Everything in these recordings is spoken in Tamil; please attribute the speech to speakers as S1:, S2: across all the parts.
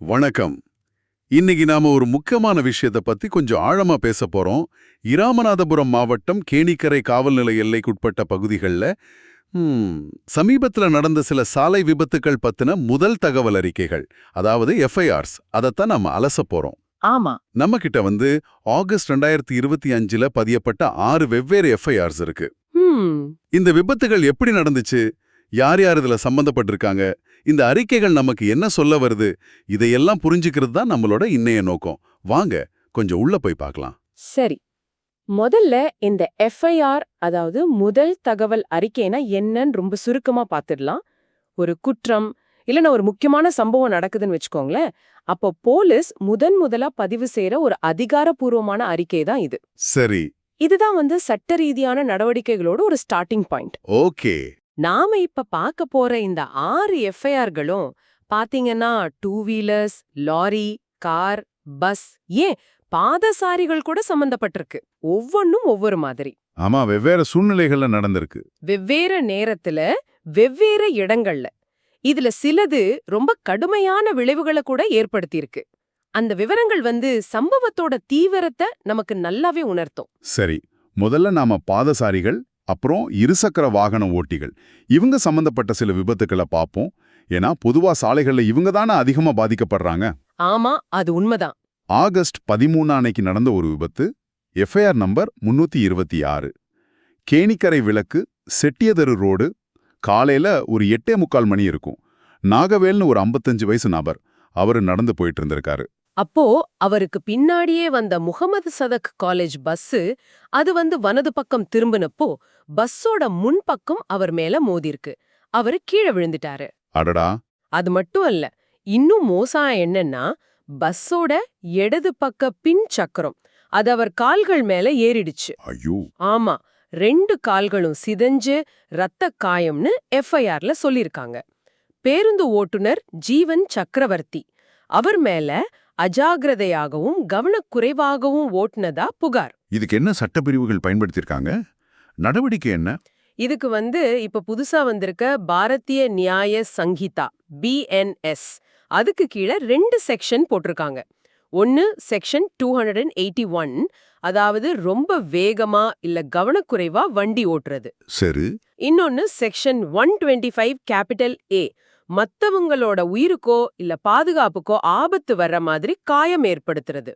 S1: வணக்கம். இன்னைக்கு நாம ஒரு முக்கியமான விஷயத்தை பத்தி கொஞ்சம் ஆழமா பேச போறோம். இராமநாதபுரம் மாவட்டம் கேணிக்கரை காவல் நிலைய எல்லைக்குட்பட்ட பகுதிகளில் சமீபத்துல நடந்த சில சாலை விபத்துக்கள் பத்தின முதல் தகவல் அறிக்கைகள் அதாவது எஃப்ஐஆர்ஸ் அதைத்தான் நம்ம அலச போறோம்.
S2: ஆமா.
S1: நம்ம கிட்ட வந்து ஆகஸ்ட் ரெண்டாயிரத்தி இருபத்தி அஞ்சுல பதியப்பட்ட ஆறு வெவ்வேறு எஃப்ஐஆர்ஸ் இருக்கு. இந்த விபத்துகள் எப்படி நடந்துச்சு? யார் யார் இதுல சம்பந்தப்பட்டிருக்காங்க? இந்த அறிக்கைகள் நமக்கு என்ன சொல்ல வருது? இதையெல்லாம் புரிஞ்சுக்கிறது தான் நம்மளோட இன்னைய நோக்கம். வாங்க கொஞ்சம் உள்ள போய் பார்க்கலாம்.
S2: சரி. முதல்ல இந்த எஃப்ஐஆர் அதாவது முதல் தகவல் அறிக்கைனா என்னன்னு ரொம்ப சுருக்கமா பார்த்துடலாம். ஒரு குற்றம் இல்லைன்னா ஒரு முக்கியமான சம்பவம் நடக்குதுன்னு வச்சுக்கோங்களேன். அப்போ போலீஸ் முதன் முதலா பதிவு செய்யற ஒரு அதிகாரப்பூர்வமான அறிக்கை தான் இது.
S1: சரி.
S2: இதுதான் வந்து சட்ட ரீதியான நடவடிக்கைகளோட ஒரு ஸ்டார்டிங் பாயிண்ட்
S1: ஓகே.
S2: நாம இப்ப பார்க்க போற இந்த ஆறு எஃப்ஐஆர்களும் பாத்தீங்கன்னா two wheelers lorry car bus ஏன் பாதசாரிகள் கூட சம்பந்தப்பட்டிருக்கு. ஒவ்வொன்னும் ஒவ்வொரு மாதிரி.
S1: ஆமா வெவ்வேறு சூழ்நிலைகள்ல நடந்திருக்கு.
S2: வெவ்வேறு நேரத்துல வெவ்வேறு இடங்கள்ல. இதுல சிலது ரொம்ப கடுமையான விளைவுகளை கூட ஏற்படுத்தியிருக்கு. அந்த விவரங்கள் வந்து சம்பவத்தோட தீவிரத்தை நமக்கு நல்லாவே உணர்த்தும்.
S1: சரி முதல்ல நாம பாதசாரிகள் அப்புறம் இருசக்கர வாகன ஓட்டிகள். இவங்க சம்பந்தப்பட்ட சில விபத்துக்களை பார்ப்போம். ஏன்னா பொதுவா சாலைகள்ல இவங்க தானே அதிகமா பாதிக்கப்படுறாங்க.
S2: ஆமா அது உண்மைதான்.
S1: ஆகஸ்ட் பதிமூணு அன்னைக்கு நடந்த ஒரு விபத்து எஃப்ஐஆர் நம்பர் முன்னூத்தி இருபத்தி ஆறு. கேணிக்கரை விளக்கு செட்டியதரு ரோடு காலையில ஒரு எட்டே முக்கால் மணி இருக்கும். நாகவேல்னு ஒரு 55 வயசு நபர் அவரு நடந்து போயிட்டு இருந்திருக்காரு.
S2: அப்போ அவருக்கு பின்னாடியே வந்த முகமது சதக் காலேஜ் பஸ்ஸு அது வந்து வலது பக்கம் திரும்பினப்போ பஸ்ஸோட முன்பக்கம் அவர் மேல மோதிருக்கு. அவரு கீழே விழுந்துட்டாரு.
S1: அடடா.
S2: அது மட்டும் அல்ல இன்னும் மோசம் என்னன்னா பஸ்ஸோட இடது பக்க பின் சக்கரம் அது அவர் கால்கள் மேல ஏறிடுச்சு.
S1: ஐயோ.
S2: ஆமா ரெண்டு கால்களும் சிதைஞ்சு ரத்த காயம்னு எஃப்ஐஆர்ல சொல்லிருக்காங்க. பேருந்து ஓட்டுனர் ஜீவன் சக்கரவர்த்தி அவர் மேல அஜாகிரதையாகவும் கவனக்குறைவாகவும் ஓட்டுனதா புகார்.
S1: இதுக்கு என்ன சட்டப்பிரிவுகள் பயன்படுத்தியிருக்காங்க? நடவடிக்கை என்ன?
S2: இதுக்கு வந்து இப்ப புதுசா வந்திருக்க பாரதிய நியாய சங்கீதா பிஎன்எஸ் அதுக்கு கீழே ரெண்டு செக்ஷன் போட்டிருக்காங்க. ஒன்னு section two hundred and eighty one அதாவது ரொம்ப வேகமா இல்ல கவனக்குறைவா வண்டி ஓட்டுறது.
S1: சரி.
S2: இன்னொன்னு section one twenty five capital A மத்தவங்களோட உயிருக்கோ இல்ல பாதுகாப்புக்கோ ஆபத்து வர்ற மாதிரி காயம் ஏற்படுத்துறது.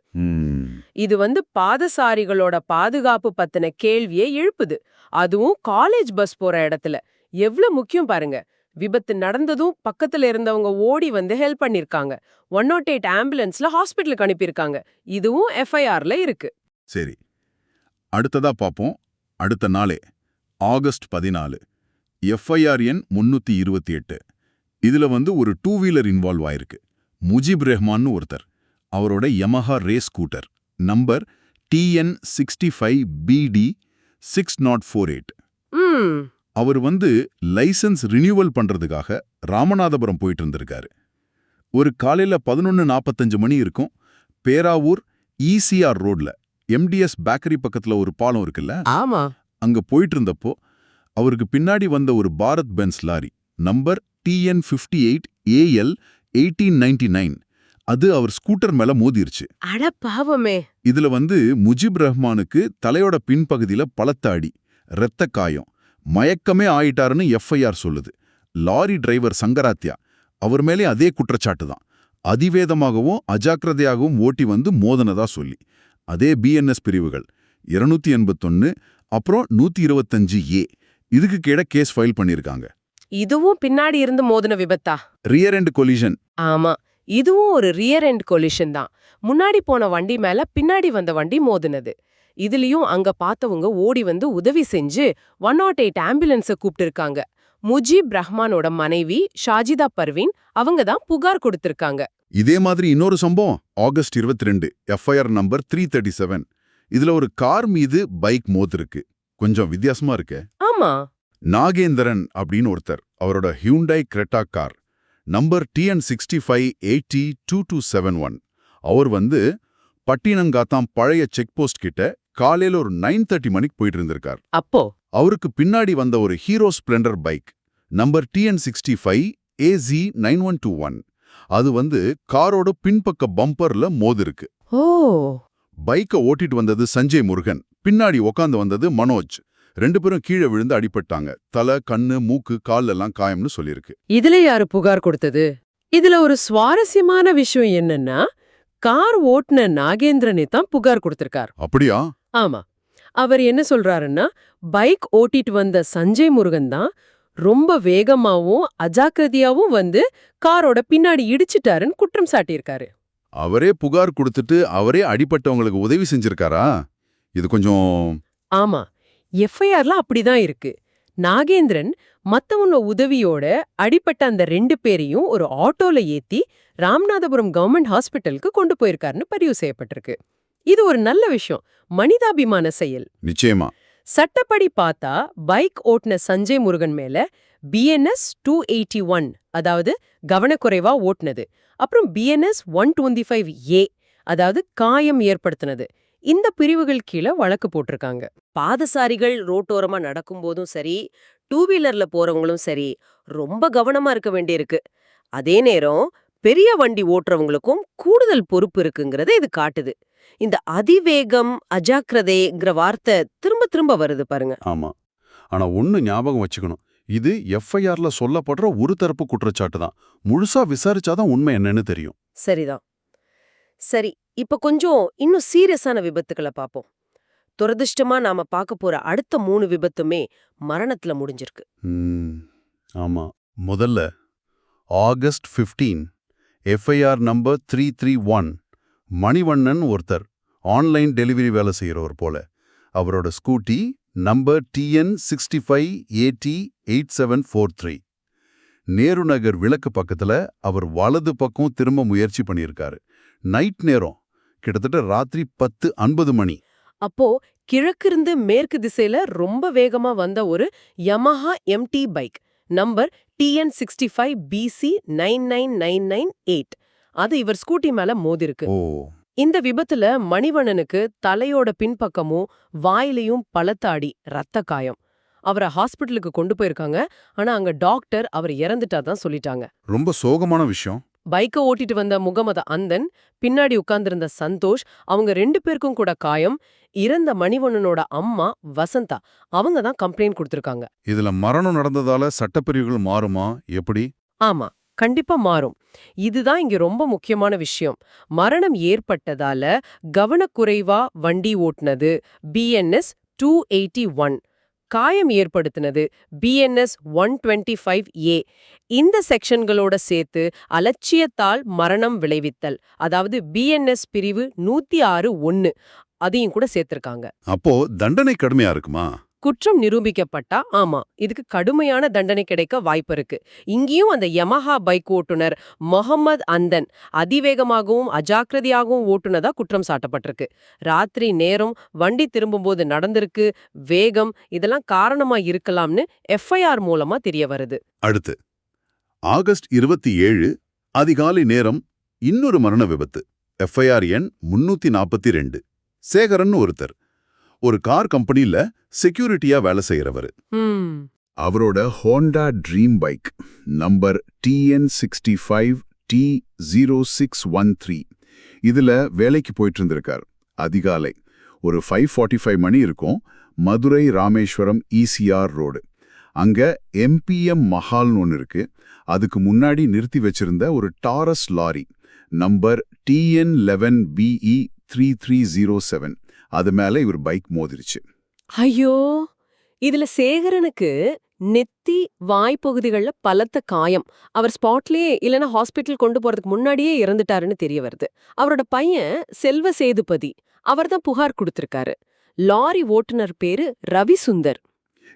S2: இது வந்து பாதசாரிகளோட பாதுகாப்பு பத்தின கேள்வியை எழுப்புது. அதுவும் காலேஜ் பஸ் போற இடத்துல. எவ்ளோ முக்கியம் பாருங்க. விபத்து நடந்ததும் பக்கத்துல இருந்தவங்க ஓடி வந்து ஹெல்ப் பண்ணிருக்காங்க. ஒன் நாட் எயிட் ஆம்புலன்ஸ்ல ஹாஸ்பிட்டலுக்கு அனுப்பியிருக்காங்க. இதுவும் எஃப்ஐஆர்ல இருக்கு.
S1: சரி. அடுத்ததா பார்ப்போம் அடுத்த நாளே ஆகஸ்ட் பதினாலு. எஃப்ஐஆர் எண் முன்னூத்தி இருபத்தி எட்டு. இதுல வந்து ஒரு டூ வீலர் இன்வால்வ் ஆயிருக்கு. முஜிப் ரெஹ்மான்னு ஒருத்தர். அவரோட Yamaha race scooter number TN sixty five PD six nought four eight அவர் வந்து லைசென்ஸ் ரினியூவல் பண்றதுக்காக ராமநாதபுரம் போயிட்டு இருந்திருக்காரு. ஒரு காலையில பதினொன்னு நாற்பத்தஞ்சு மணி இருக்கும். பேராவூர் இசிஆர் ரோட்ல எம்டிஎஸ் பேக்கரி பக்கத்துல ஒரு பாலம் இருக்குல்ல?
S2: ஆமா.
S1: அங்க போயிட்டு இருந்தப்போ அவருக்கு பின்னாடி வந்த ஒரு Bharat Benz lorry number TN fifty eight AL eighteen ninety nine அது அவர் ஸ்கூட்டர் மேல மோதிருச்சு.
S2: அட பாவமே.
S1: இதுல வந்து முஜிப் ரஹ்மானுக்கு தலையோட பின்பகுதியில பலத்த அடி இரத்த காயம் மயக்கமே ஆயிட்டாருன்னு எஃப்ஐஆர் சொல்லுது. லாரி டிரைவர் சங்கராத்யா அவர் மேலே அதே குற்றச்சாட்டு தான். அதிவேதமாகவும் அஜாக்கிரதையாகவும் ஓட்டி வந்து மோதனதா சொல்லி. அதே பிஎன்எஸ் பிரிவுகள் இருநூத்தி எண்பத்தொன்னு அப்புறம் நூத்தி இருபத்தஞ்சு ஏ இதுக்கு கீழே கேஸ் ஃபைல் பண்ணியிருக்காங்க
S2: இதுவும் பின்னாடி இருந்து மோதின விபத்தா?
S1: ரியர் அண்ட் கொலிஷன்
S2: ஆமா. இதுவும் ஒரு ரியர் எண்ட் கொலிஷன் தான். முன்னாடி போன வண்டி மேல பின்னாடி வந்த வண்டி மோதுனது. இதுலயும் அங்க பார்த்தவங்க ஓடி வந்து உதவி செஞ்சு ஒன் நாட் எயிட் ஆம்புலன்ஸ கூப்பிட்டிருக்காங்க முஜீப் ரஹ்மானோட மனைவி ஷாஜிதா பர்வீன் அவங்க தான் புகார் கொடுத்திருக்காங்க.
S1: இதே மாதிரி இன்னொரு சம்பவம். ஆகஸ்ட் இருபத்தி ரெண்டு FIR number three thirty seven இதுல ஒரு கார் மீது பைக் மோதிருக்கு. கொஞ்சம் வித்தியாசமா இருக்கு.
S2: ஆமா.
S1: நாகேந்திரன் அப்படின்னு ஒருத்தர். அவரோட Hyundai Creta car number TN sixty five eighty two two seven one அவர் வந்து பட்டினங்காத்தாம் பழைய செக் போஸ்ட் கிட்ட காலையில ஒரு நைன் தேர்ட்டி மணிக்கு போயிட்டு இருந்திருக்கார்.
S2: அப்போ?
S1: அவருக்கு பின்னாடி வந்த ஒரு Hero Splendor bike number TN sixty five AC nine one two one அது வந்து காரோட பின்பக்க பம்பர்ல மோதிருக்கு.
S2: ஓ.
S1: பைக்கை ஓட்டிட்டு வந்தது சஞ்சய் முருகன் பின்னாடி உக்காந்து வந்தது மனோஜ். ரெண்டு பேரும் கீழே விழுந்து அடிபட்டாங்க. தலை கண்ணு மூக்கு கால் எல்லாம் காயம்னு சொல்லியிருக்கு.
S3: இதுல யாரு புகார் கொடுத்தது? இதுல ஒரு சுவாரஸ்யமான விஷயம் என்னன்னா கார் ஓட்டுன நாகேந்திரனை தான் புகார் கொடுத்திருக்கார்.
S1: அப்படியா?
S3: ஆமா. அவர் என்ன சொல்றாருன்னா பைக் ஓட்டிட்டு வந்த சஞ்சய் முருகன் தான் ரொம்ப வேகமாவும் அஜாக்கிரதையாவும் வந்து காரோட பின்னாடி இடிச்சிட்டாருன்னு குற்றம் சாட்டியிருக்காரு.
S1: அவரே புகார் கொடுத்துட்டு அவரே அடிபட்டவங்களுக்கு உதவி செஞ்சிருக்காரா? இது கொஞ்சம்
S3: ஆமா. எஃப்ஐஆர்ல அப்படிதான் இருக்கு. நாகேந்திரன் மத்தவங்க உதவியோட அடிப்பட்ட அந்த ரெண்டு பேரையும் ஒரு ஆட்டோல ஏத்தி ராமநாதபுரம் கவர்மெண்ட் ஹாஸ்பிட்டலுக்கு கொண்டு போயிருக்காருன்னு பதிவு செய்யப்பட்டிருக்கு. இது ஒரு நல்ல விஷயம். மனிதாபிமான செயல்.
S1: நிச்சயமா.
S3: சட்டப்படி பார்த்தா பைக் ஓட்டுன சஞ்சய் முருகன் மேல பிஎன்எஸ் டூ எயிட்டி ஒன் அதாவது கவனக்குறைவா ஓட்டுனது. அப்புறம் BNS one twenty five A அதாவது காயம் ஏற்படுத்தினது. இந்த பிரிவுகள் கீழே வழக்கு போட்டிருக்காங்க.
S2: பாதசாரிகள் ரோட்டோரமா நடக்கும்போதும் சரி டூ வீலர்ல போறவங்களும் சரி ரொம்ப கவனமா இருக்க வேண்டியிருக்கு. அதே நேரம் பெரிய வண்டி ஓட்டுறவங்களுக்கும் கூடுதல் பொறுப்பு இருக்குங்கிறத இது காட்டுது. இந்த அதிவேகம் அஜாக்கிரதைங்கிற வார்த்தை திரும்ப திரும்ப வருது பாருங்க.
S1: ஆமா. ஆனா ஒண்ணு ஞாபகம் வச்சுக்கணும். இது எஃப்ஐஆர்ல சொல்லப்படுற ஒரு தரப்பு குற்றச்சாட்டு தான். முழுசா விசாரிச்சாதான் உண்மை என்னன்னு தெரியும்.
S2: சரிதான். சரி இப்ப கொஞ்சம் இன்னும் சீரியஸான விபத்துக்களை பார்ப்போம் துரதிர்ஷ்டமா நாம பார்க்க போற அடுத்த மூணு விபத்துமே மரணத்துல முடிஞ்சிருக்கு.
S1: ஆமா. முதல்ல August 15 FIR number three three one Manivannan ஒருத்தர் ஆன்லைன் டெலிவரி வேலை செய்கிறவர் போல. அவரோட scooty number TN sixty five AD eight seven four three Nehru Nagar விளக்கு பக்கத்துல அவர் வலது பக்கம் திரும்ப முயற்சி பண்ணியிருக்காரு. நைட் நேரம் கிட்டத்தட்ட ராத்திரி பத்து ஐம்பது மணி.
S2: அப்போ கிழக்கிருந்து மேற்கு திசையில ரொம்ப வேகமா வந்த ஒரு Yamaha MT bike number TN sixty five PC nine nine nine nine eight அது இவர் ஸ்கூட்டி மேல மோதிருக்கு. இந்த விபத்துல மணிவண்ணனுக்கு தலையோட பின்பக்கமும் வாயிலையும் பலத்த அடி ரத்த காயம். அவரை ஹாஸ்பிட்டலுக்கு கொண்டு போயிருக்காங்க. ஆனா அங்க டாக்டர் அவர் இறந்துட்டாதான் சொல்லிட்டாங்க.
S1: ரொம்ப சோகமான விஷயம்.
S2: பைக்கை ஓட்டிட்டு வந்த முகமது அந்தன் பின்னாடி உட்கார்ந்திருந்த சந்தோஷ் அவங்க ரெண்டு பேருக்கும் கூட காயம் இறந்த மணிவண்ணனோட அம்மா வசந்தா அவங்க தான் கம்ப்ளைண்ட் கொடுத்திருக்காங்க.
S1: இதுல மரணம் நடந்ததால சட்டப்பிரிவுகள் மாறுமா? எப்படி?
S2: ஆமா கண்டிப்பா மாறும். இதுதான் இங்க ரொம்ப முக்கியமான விஷயம். மரணம் ஏற்பட்டதால கவனக்குறைவா வண்டி ஓட்டுனது பிஎன்எஸ் டூ எயிட்டி ஒன் காயம் ஏற்படுத்தினது BNS one twenty five A இந்த செக்ஷன்களோட சேர்த்து அலட்சியத்தால் மரணம் விளைவித்தல் அதாவது பிஎன்எஸ் பிரிவு நூத்தி ஆறு ஒன்னு அதையும் கூட சேர்த்திருக்காங்க.
S1: அப்போ தண்டனை கடுமையா இருக்குமா?
S2: குற்றம் நிரூபிக்கப்பட்டா ஆமா இதுக்கு கடுமையான தண்டனை கிடைக்க வாய்ப்பு இருக்கு. இங்கேயும் அந்த யமஹா பைக் ஓட்டுனர் மொஹம்மத் அந்தன் அதிவேகமாகவும் அஜாக்கிரதையாகவும் ஓட்டுனதா குற்றம் சாட்டப்பட்டிருக்கு. ராத்திரி நேரம் வண்டி திரும்பும்போது நடந்திருக்கு வேகம் இதெல்லாம் காரணமா இருக்கலாம்னு எஃப்ஐஆர் மூலமா தெரிய வருது.
S1: அடுத்து ஆகஸ்ட் இருபத்தி ஏழு அதிகாலை நேரம் இன்னொரு மரண விபத்து. எஃப்ஐஆர் எண் முன்னூத்தி நாற்பத்தி ரெண்டு. சேகரன் ஒருத்தர். ஒரு கார் கம்பெனில செக்யூரிட்டியா வேலை செய்யறவர் அவரோட Honda Dream bike number TN sixty five D zero six one three இதுல வேலைக்கு போயிட்டு இருந்திருக்கார் அதிகாலை ஒரு ஃபைவ் ஃபார்ட்டி ஃபைவ் மணி இருக்கும். Madurai Rameswaram ECR road. அங்க எம்பிஎம் மஹால்னு ஒன்று இருக்கு. அதுக்கு முன்னாடி நிறுத்தி வச்சிருந்த ஒரு Taurus lorry number TN eleven BE three three zero seven அது மேல இவர் பைக் மோதிருச்சு.
S2: ஐயோ! இதுல சேகரனுக்கு நெத்தி வாய்ப்பகுதிகள்ல பலத்த காயம். அவர் ஸ்பாட்லயே இல்லனா ஹாஸ்பிட்டல் கொண்டு போறதுக்கு முன்னாடியே இறந்துட்டாருன்னு தெரிய வருது. அவரோட பையன் செல்வ சேதுபதி. அவர்தான் புகார் கொடுத்திருக்காரு. லாரி ஓட்டுனர் பேரு ரவி சுந்தர்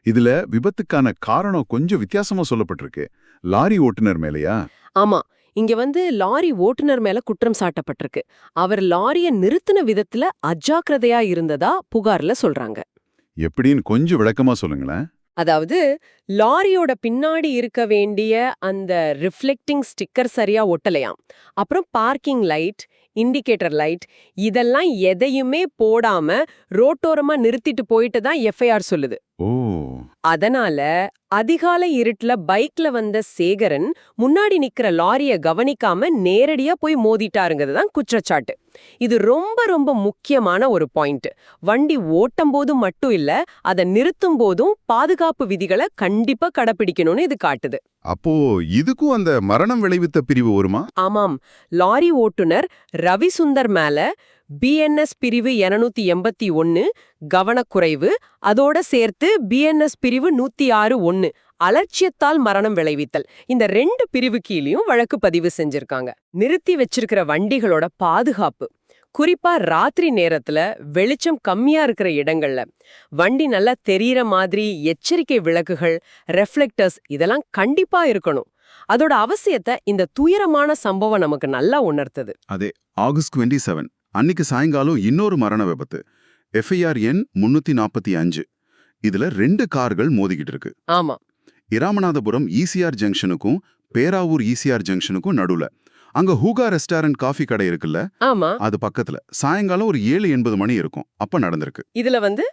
S1: இதுல விபத்துக்கான காரணம் கொஞ்சம் வித்தியாசமா சொல்லப்பட்டிருக்கு. லாரி ஓட்டுனர் மேலையா?
S2: ஆமா. இங்க வந்து லாரி ஓட்டுனர் மேல குற்றம் சாட்டப்பட்டிருக்கு. அவர் லாரிய நிறுத்தின விதத்துல அஜாக்கிரதையா இருந்ததா புகார்ல சொல்றாங்க.
S1: எப்படின்னு கொஞ்சம் விளக்கமா சொல்லுங்களேன்.
S2: அதாவது லாரியோட பின்னாடி இருக்க வேண்டிய அந்த ரிஃப்ளெக்டிங் ஸ்டிக்கர் சரியா ஒட்டலையாம். அப்புறம் பார்க்கிங் லைட் இண்டிகேட்டர் லைட் இதெல்லாம் எதையுமே போடாம ரோட்டோரமா நிறுத்திட்டு போயிட்டு தான் எஃப்ஐஆர் சொல்லுது. அதனால அதிகாலை இருட்டுல பைக்ல வந்த சேகரன் முன்னாடி நிக்கிற லாரிய கவனிக்காம நேரடியா போய் மோதிட்டாருங்கிறது தான் குற்றச்சாட்டு. இது ரொம்ப ரொம்ப முக்கியமான ஒரு பாயிண்ட் வண்டி ஓட்டும் போது மட்டும் இல்ல அதை நிறுத்தும் போதும் பாதுகாப்பு விதிகளை கண்டிப்பா கடைபிடிக்கணும்னு இது காட்டுது.
S1: அப்போ இதுக்கும் அந்த மரணம் விளைவித்த பிரிவு வருமா?
S2: ஆமாம். லாரி ஓட்டுநர் ரவி சுந்தர் மேல பிஎன்எஸ் பிரிவு 281 எண்பத்தி ஒன்னு கவனக்குறைவு அதோட சேர்த்து பிஎன்எஸ் பிரிவு நூத்தி ஆறு ஒன்னு அலட்சியத்தால் மரணம் விளைவித்தல். இந்த ரெண்டு பிரிவு கீழயும் வழக்கு பதிவு செஞ்சிருக்காங்க. நிறுத்தி வச்சிருக்கிற வண்டிகளோட பாதுகாப்பு. குறிப்பா ராத்திரி நேரத்துல வெளிச்சம் கம்மியா இருக்கிற இடங்கள்ல. வண்டி நல்லா தெரியற மாதிரி எச்சரிக்கை விளக்குகள் ரெஃப்ளெக்டர்ஸ் இதெல்லாம் கண்டிப்பா இருக்கணும். அதோட அவசியத்தை இந்த துயரமான சம்பவம் நமக்கு நல்லா உணர்த்துது.
S1: அதே ஆகஸ்ட் டுவெண்ட்டி செவன் அன்னைக்கு சாயங்காலம் இன்னொரு மரண விபத்து. எஃப்ஐஆர் எண் முன்னூத்தி நாற்பத்தி அஞ்சு. இதுல ரெண்டு கார்கள் மோதிக்கிட்டு இருக்கு.
S2: ஆமா.
S1: இராமநாதபுரம் ஈசிஆர் ஜங்ஷனுக்கும் பேராவூர் ஈசிஆர் ஜங்ஷனுக்கும் நடுவுல. அங்க ஹூகா ரெஸ்டாரண்ட் காஃபி கடை இருக்குல்ல?
S2: ஆமா.
S1: அது பக்கத்துல. சாயங்காலம் ஒரு ஏழு எண்பது மணி இருக்கும். அப்ப நடந்திருக்கு.
S2: இதுல வந்து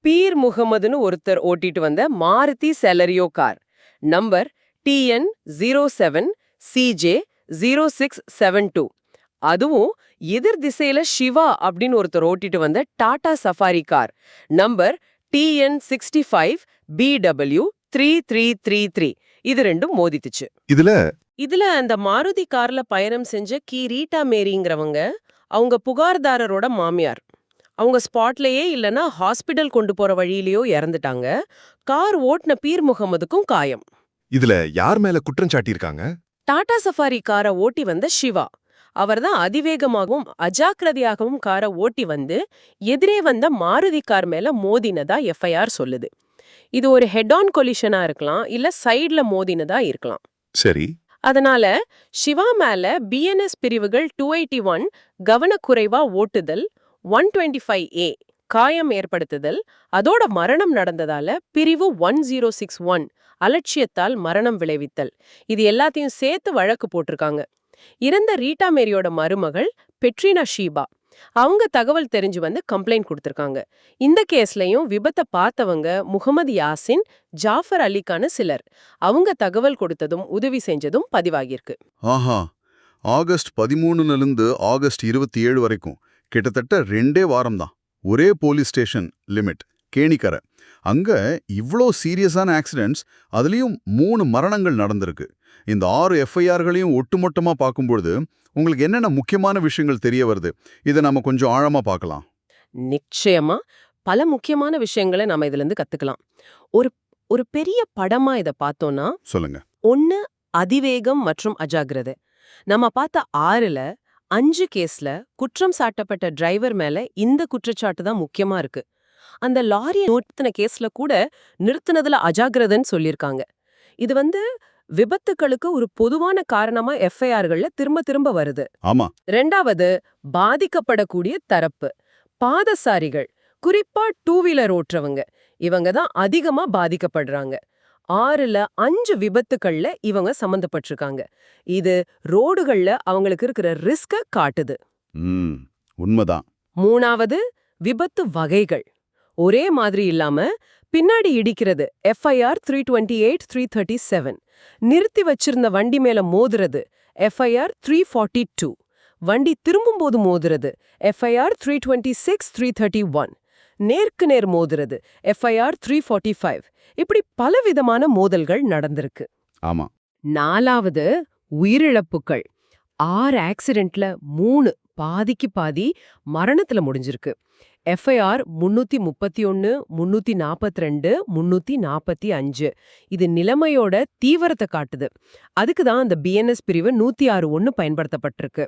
S2: பீர் முகமதுன்னு ஒருத்தர் ஓட்டிட்டு வந்த Maruti Celerio car. Number TN zero seven CJ zero six seven two அதுவும் எதிர் திசையில சிவா அப்படின்னு ஒருத்தர் ஓட்டிட்டு வந்த Tata Safari car. Number TN sixty five BW three three three three. இது ரெண்டும் மோதித்துச்சு
S1: இதுல?
S2: இதுல அந்த மாருதி கார்ல பயணம் செஞ்ச கி. ரீட்டா மேரிங்கிறவங்க அவங்க புகார்தாரரோட மாமியார். அவங்க ஸ்பாட்லயே இல்லனா ஹாஸ்பிடல் கொண்டு போற வழியிலயோ இறந்துட்டாங்க. கார் ஓட்டுன பீர் முகமதுக்கும் காயம்.
S4: இதுல யார் மேல குற்றம் சாட்டியிருக்காங்க?
S2: டாடா சஃபாரி காரை ஓட்டி வந்த சிவா அவர்தான் அதிவேகமாகவும் அஜாக்கிரதையாகவும் காரை ஓட்டி வந்து எதிரே வந்த மாருதி கார் மேல மோதினதா எஃப்ஐஆர் சொல்லுது. இது ஒரு ஹெட் ஆன் கொலிஷனா இருக்கலாம் இல்ல சைடுல மோதினதா இருக்கலாம்.
S4: சரி.
S2: அதனால சிவா மேல பிஎன்எஸ் பிரிவுகள் டூ எயிட்டி ஒன் கவனக்குறைவா ஓட்டுதல் ஒன் டுவெண்ட்டி ஃபைவ் ஏ காயம் ஏற்படுத்துதல் அதோட மரணம் நடந்ததால பிரிவு ஒன் ஜீரோ சிக்ஸ் ஒன் அலட்சியத்தால் மரணம் விளைவித்தல். இது எல்லாத்தையும் சேர்த்து வழக்கு போட்டிருக்காங்க. இறந்த ரீட்டா மேரியோட மருமகள் பெட்ரினா ஷீபா. அவங்க தகவல் தெரிஞ்சு வந்து கம்ப்ளைண்ட் கொடுத்திருக்காங்க. இந்த கேஸ்லயும் விபத்தை பார்த்தவங்க முகமது யாசின் ஜாஃபர் அலிக்கான சிலர். அவங்க தகவல் கொடுத்ததும் உதவி செஞ்சதும் பதிவாகியிருக்கு.
S1: ஆஹா. ஆகஸ்ட் பதிமூணுலேருந்து ஆகஸ்ட் இருபத்தி ஏழு வரைக்கும். கிட்டத்தட்ட ரெண்டே வாரம்தான். ஒரே போலீஸ் ஸ்டேஷன் லிமிட் கேணிக்கரை. அங்க இவ்ளோ சீரியஸான ஆக்சிடென்ட்ஸ் அதுலயும் மூணு மரணங்கள் நடந்திருக்கு. இந்த ஆறு எஃப்ஐஆர்களையும் ஒட்டுமொத்தமா பார்க்கும்பொழுது உங்களுக்கு என்னென்ன முக்கியமான விஷயங்கள் தெரிய வருது? இதை நம்ம கொஞ்சம் ஆழமா பார்க்கலாம்.
S2: நிச்சயமா. பல முக்கியமான விஷயங்களை நாம இதுல இருந்து கத்துக்கலாம். ஒரு ஒரு பெரிய படமா இத பார்த்தோம்னா
S1: சொல்லுங்க.
S2: ஒன்னு அதிவேகம் மற்றும் அஜாக்கிரதை நம்ம பார்த்த ஆறுல அஞ்சு கேஸ்ல குற்றம் சாட்டப்பட்ட டிரைவர் மேல இந்த குற்றச்சாட்டு தான் முக்கியமா இருக்கு. அந்த லாரியை நிறுத்தின கேஸ்ல கூட நிறுத்தினதுல அஜாக்கிரதைன்னு சொல்லியிருக்காங்க. இது வந்து விபத்துக்களுக்கு ஒரு பொதுவான காரணமா எஃப்ஐஆர்கள்ல திரும்ப திரும்ப வருது.
S1: ஆமா.
S2: ரெண்டாவது பாதிக்கப்படக்கூடிய தரப்பு. பாதசாரிகள் குறிப்பா டூ வீலர் ஓட்டுறவங்க இவங்க தான் அதிகமா பாதிக்கப்படுறாங்க. ஆறுல அஞ்சு விபத்துக்கள்ல இவங்க சம்பந்தப்பட்டிருக்காங்க. இது ரோடுகள்ல அவங்களுக்கு இருக்கிற ரிஸ்க காட்டுது.
S1: உண்மைதான்.
S2: மூணாவது விபத்து வகைகள். ஒரே மாதிரி இல்லாம பின்னாடி இடிக்கிறது. FIR three twenty eight three thirty seven நிறுத்தி வச்சிருந்த வண்டி மேல மோதுறது. எஃப்ஐஆர் த்ரீ ஃபார்ட்டி டூ வண்டி திரும்பும்போது மோதுறது. FIR three twenty six three thirty one நேருக்கு நேர் மோதுறது. எஃப்ஐஆர் த்ரீ ஃபார்ட்டி ஃபைவ் இப்படி பலவிதமான மோதல்கள் நடந்திருக்கு.
S1: ஆமா.
S2: நாலாவது உயிரிழப்புகள். ஆறு ஆக்சிடென்ட்ல மூணு பாதிக்கு பாதி மரணத்துல முடிஞ்சிருக்கு. எஃப்ஐஆர் முன்னூத்தி முப்பத்தி ஒன்னு முன்னூத்தி நாற்பத்தி ரெண்டு முன்னூத்தி நாற்பத்தி அஞ்சு. இது நிலைமையோட தீவிரத்தை காட்டுது. அதுக்கு தான் அந்த பிஎன்எஸ் பிரிவு நூத்தி ஆறு ஒன்னு பயன்படுத்தப்பட்டிருக்கு.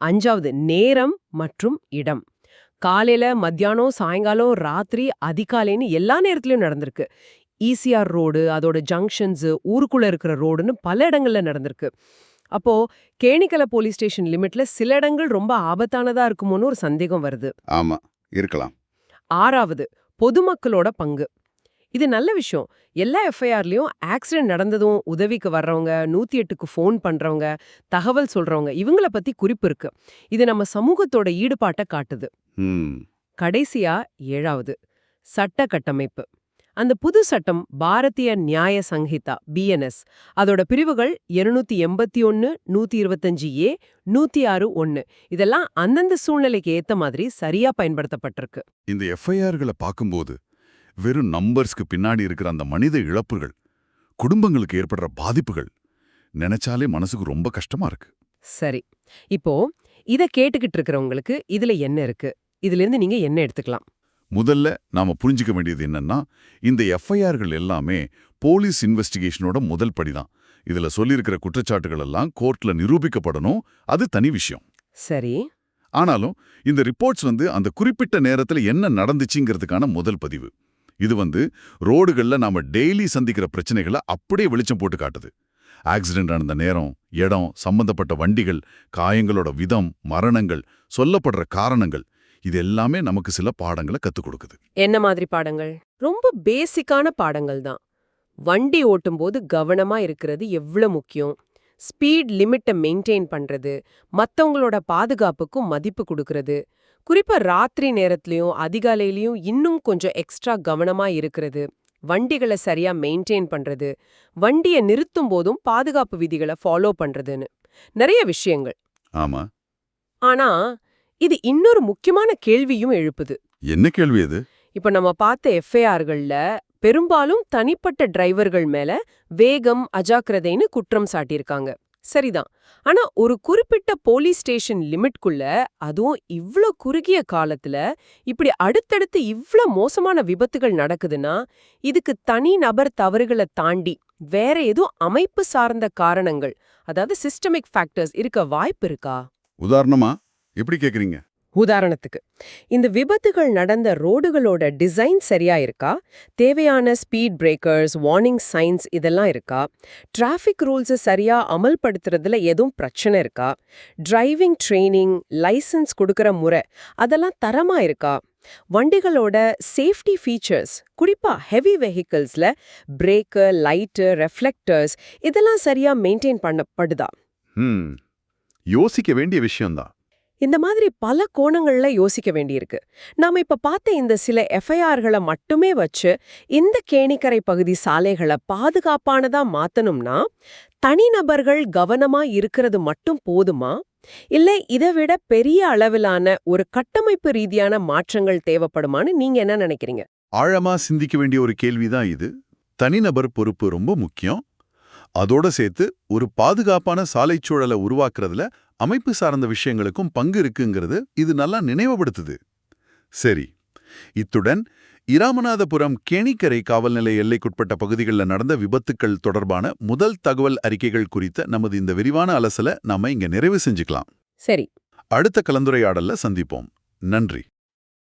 S2: அஞ்சாவது நேரம் மற்றும் இடம். காலையில மத்தியானம் சாயங்காலம் ராத்திரி அதிகாலைன்னு எல்லா நேரத்துலயும் நடந்திருக்கு. ஈசிஆர் ரோடு அதோட ஜங்ஷன்ஸ் ஊருக்குள்ள இருக்கிற ரோடுன்னு பல இடங்கள்ல நடந்திருக்கு. அப்போ கேணிக்கல போலீஸ் ஸ்டேஷன் லிமிட்ல சில இடங்கள் ரொம்ப ஆபத்தானதா இருக்குமோன்னு ஒரு சந்தேகம் வருது.
S1: ஆமா. இருக்கலாம்.
S2: ஆறாவது பொதுமக்களோட பங்கு. இது நல்ல விஷயம். எல்லா எஃப்ஐஆர்லயும் ஆக்சிடென்ட் நடந்ததும் உதவிக்கு வர்றவங்க நூத்தி எட்டுக்கு ஃபோன் பண்றவங்க தகவல் சொல்றவங்க இவங்கள பத்தி குறிப்பு இருக்கு. இது நம்ம சமூகத்தோட ஈடுபாட்டை காட்டுது. கடைசியா ஏழாவது சட்ட கட்டமைப்பு. அந்த புது சட்டம் பாரதிய நியாய சங்கிதா பிஎன்எஸ் அதோட பிரிவுகள் 281 எண்பத்தி ஒன்னு நூத்தி இருபத்தஞ்சு ஏ நூத்தி ஆறு ஒன்னு. இதெல்லாம் அந்தந்த சூழ்நிலைக்கு ஏத்த மாதிரி சரியா பயன்படுத்தப்பட்டிருக்கு.
S1: இந்த எஃப்ஐஆர்களை பார்க்கும்போது வெறும் நம்பர்ஸ்க்கு பின்னாடி இருக்கிற அந்த மனித இழப்புகள் குடும்பங்களுக்கு ஏற்படுற பாதிப்புகள் நினைச்சாலே மனசுக்கு ரொம்ப கஷ்டமா இருக்கு.
S2: சரி. இப்போ இத கேட்டுக்கிட்டு இருக்கிறவங்களுக்கு இதுல என்ன இருக்கு? இதுல இருந்து நீங்க என்ன எடுத்துக்கலாம்?
S1: முதல்ல நாம புரிஞ்சுக்க வேண்டியது என்னன்னா இந்த எஃப்ஐஆர்கள் எல்லாமே போலீஸ் இன்வெஸ்டிகேஷனோட முதல் படிதான். இதுல சொல்லியிருக்கிற குற்றச்சாட்டுகள் எல்லாம் கோர்ட்ல நிரூபிக்கப்படணும். அது தனி விஷயம்.
S2: சரி.
S1: ஆனாலும் இந்த ரிப்போர்ட்ஸ் வந்து அந்த குறிப்பிட்ட நேரத்துல என்ன நடந்துச்சுங்கிறதுக்கான முதல் பதிவு. இது வந்து ரோடுகள்ல நாம டெய்லி சந்திக்கிற பிரச்சனைகளை அப்படியே வெளிச்சம் போட்டு காட்டுது. ஆக்சிடென்ட் நடந்த நேரம் இடம் சம்பந்தப்பட்ட வண்டிகள் காயங்களோட விதம் மரணங்கள் சொல்லப்படுற காரணங்கள் இது எல்லாமே நமக்கு சில பாடங்களை கத்துக் கொடுக்குது.
S2: என்ன மாதிரி பாடங்கள்? ரொம்ப பேசிக்கான பாடங்கள் தான். வண்டி ஓட்டும்போது கவனமா இருக்கிறது எவ்வளவு முக்கியம்? ஸ்பீட் லிமிட்டை மெயின்டைன் பண்றது மத்தவங்களோட பாதுகாப்புக்கும் மதிப்பு கொடுக்கறது. குறிப்பா ராத்திரி நேரத்துலயும் அதிகாலையிலயும் இன்னும் கொஞ்சம் எக்ஸ்ட்ரா கவனமா இருக்கிறது. வண்டிகளை சரியா மெயின்டைன் பண்றது வண்டியை நிறுத்தும் போதும் பாதுகாப்பு விதிகளை ஃபாலோ பண்றதுன்னு. நிறைய விஷயங்கள்.
S1: ஆமா.
S2: ஆனா இது இன்னொரு முக்கியமான கேள்வியும் எழுப்புது.
S1: என்ன கேள்வி இது?
S2: இப்ப நம்ம பார்த்த எஃப்ஐஆர்கள்ல பெரும்பாலும் தனிப்பட்ட டிரைவர்கள் மேல வேகம் அஜாக்கிரதைன்னு குற்றம் சாட்டியிருக்காங்க. சரிதான். ஆனா ஒரு குறிப்பிட்ட போலீஸ் ஸ்டேஷன் லிமிட்குள்ள அதுவும் இவ்ளோ குறுகிய காலத்துல இப்படி அடுத்தடுத்து இவ்ளோ மோசமான விபத்துகள் நடக்குதுன்னா இதுக்கு தனி நபர் தவறுகளை தாண்டி வேற ஏதோ அமைப்பு சார்ந்த காரணங்கள் அதாவது சிஸ்டமிக் ஃபேக்டர்ஸ் இருக்க வாய்ப்பு இருக்கா?
S1: உதாரணமா எப்படி கேக்குறீங்க?
S2: உதாரணத்துக்கு இந்த விபத்துகள் நடந்த ரோடுகளோட டிசைன் சரியா இருக்கா? தேவையான ஸ்பீட் பிரேக்கர்ஸ் வார்னிங் சைன்ஸ் இதெல்லாம் இருக்கா? டிராஃபிக் ரூல்ஸை சரியா அமல்படுத்துறதுல எதுவும் பிரச்சனை இருக்கா? டிரைவிங் ட்ரைனிங் லைசன்ஸ் கொடுக்கற முறை அதெல்லாம் தரமா இருக்கா? வண்டிகளோட சேஃப்டி ஃபீச்சர்ஸ் குறிப்பா ஹெவி வெஹிக்கிள்ஸ்ல பிரேக்கர் லைட்டு ரெஃப்ளெக்டர்ஸ் இதெல்லாம் சரியா மெயின்டைன் பண்ணப்படுதா?
S1: யோசிக்க வேண்டிய விஷயம்தான்.
S2: இந்த மாதிரி பல கோணங்கள்ல யோசிக்க வேண்டியிருக்கு. நாம இப்ப பார்த்த இந்த சில எஃப்ஐஆர்களை மட்டுமே வச்சு இந்த கேணிக்கரை பகுதி சாலைகளை பாதுகாப்பானதா மாத்தணும்னா தனிநபர்கள் கவனமா இருக்கிறது மட்டும் போதுமா? இல்ல இதை விட பெரிய அளவிலான ஒரு கட்டமைப்பு ரீதியான மாற்றங்கள் தேவைப்படுமான்னு நீங்க என்ன நினைக்கிறீங்க?
S1: ஆழமா சிந்திக்க வேண்டிய ஒரு கேள்விதான் இது. தனிநபர் பொறுப்பு ரொம்ப முக்கியம். அதோட சேர்த்து ஒரு பாதுகாப்பான சாலைச்சூழலை உருவாக்குறதுல அமைப்பு சார்ந்த விஷயங்களுக்கும் பங்கு இருக்குங்கிறது இது நல்லா நினைவுபடுத்துது. சரி இத்துடன் இராமநாதபுரம் கேணிக்கரை காவல் நிலைய எல்லைக்குட்பட்ட பகுதிகளில் நடந்த விபத்துக்கள் தொடர்பான முதல் தகவல் அறிக்கைகள் குறித்த நமது இந்த விரிவான அலசலை நாம இங்க நிறைவு செஞ்சுக்கலாம்.
S2: சரி.
S1: அடுத்த கலந்துரையாடல்ல சந்திப்போம். நன்றி.